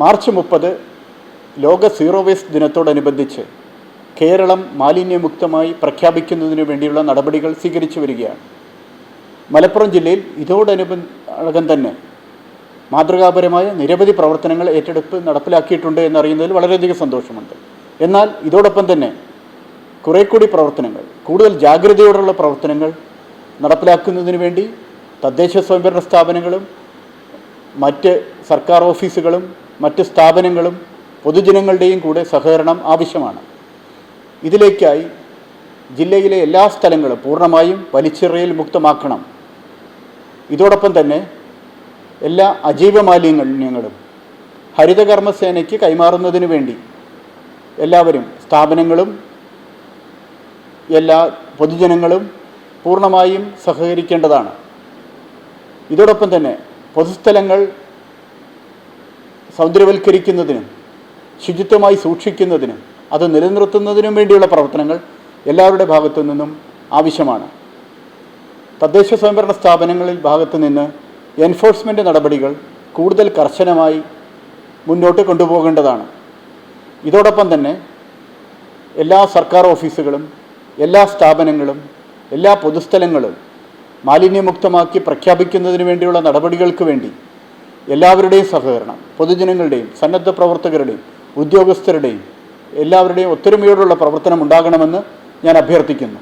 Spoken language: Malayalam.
മാർച്ച് മുപ്പത് ലോക സീറോ വേസ്റ്റ് ദിനത്തോടനുബന്ധിച്ച് കേരളം മാലിന്യമുക്തമായി പ്രഖ്യാപിക്കുന്നതിന് വേണ്ടിയുള്ള നടപടികൾ സ്വീകരിച്ചു വരികയാണ്. മലപ്പുറം ജില്ലയിൽ ഇതോടനുബന്ധം തന്നെ മാതൃകാപരമായ നിരവധി പ്രവർത്തനങ്ങൾ ഏറ്റെടുപ്പ് നടപ്പിലാക്കിയിട്ടുണ്ട് എന്നറിയുന്നതിൽ വളരെയധികം സന്തോഷമുണ്ട്. എന്നാൽ ഇതോടൊപ്പം തന്നെ കുറേ കൂടി പ്രവർത്തനങ്ങൾ കൂടുതൽ ജാഗ്രതയോടുള്ള പ്രവർത്തനങ്ങൾ നടപ്പിലാക്കുന്നതിന് വേണ്ടി തദ്ദേശ സ്വയംഭരണ സ്ഥാപനങ്ങളും മറ്റ് സർക്കാർ ഓഫീസുകളും മറ്റ് സ്ഥാപനങ്ങളും പൊതുജനങ്ങളുടെയും കൂടെ സഹകരണം ആവശ്യമാണ്. ഇതിലേക്കായി ജില്ലയിലെ എല്ലാ സ്ഥലങ്ങളും പൂർണമായും വലിച്ചെറിയൽ മുക്തമാക്കണം. ഇതോടൊപ്പം തന്നെ എല്ലാ അജൈവ മാലിന്യങ്ങളും ഹരിതകർമ്മസേനയ്ക്ക് കൈമാറുന്നതിന് വേണ്ടി എല്ലാവരും സ്ഥാപനങ്ങളും എല്ലാ പൊതുജനങ്ങളും പൂർണമായും സഹകരിക്കേണ്ടതാണ്. ഇതോടൊപ്പം തന്നെ പൊതുസ്ഥലങ്ങൾ സൗന്ദര്യവൽക്കരിക്കുന്നതിനും ശുചിത്വമായി സൂക്ഷിക്കുന്നതിനും അത് നിലനിർത്തുന്നതിനും വേണ്ടിയുള്ള പ്രവർത്തനങ്ങൾ എല്ലാവരുടെ ഭാഗത്തു നിന്നും ആവശ്യമാണ്. തദ്ദേശ സ്വയംഭരണ സ്ഥാപനങ്ങളിൽ ഭാഗത്തു നിന്ന് എൻഫോഴ്സ്മെന്റ് നടപടികൾ കൂടുതൽ കർശനമായി മുന്നോട്ട് കൊണ്ടുപോകേണ്ടതാണ്. ഇതോടൊപ്പം തന്നെ എല്ലാ സർക്കാർ ഓഫീസുകളും എല്ലാ സ്ഥാപനങ്ങളും എല്ലാ പൊതുസ്ഥലങ്ങളും മാലിന്യമുക്തമാക്കി പ്രഖ്യാപിക്കുന്നതിന് വേണ്ടിയുള്ള നടപടികൾക്ക് വേണ്ടി എല്ലാവരുടെയും സഹകരണം പൊതുജനങ്ങളുടെയും സന്നദ്ധ പ്രവർത്തകരുടെയും ഉദ്യോഗസ്ഥരുടെയും എല്ലാവരുടെയും ഒത്തൊരുമയോടുള്ള പ്രവർത്തനം ഉണ്ടാകണമെന്ന് ഞാൻ അഭ്യർത്ഥിക്കുന്നു.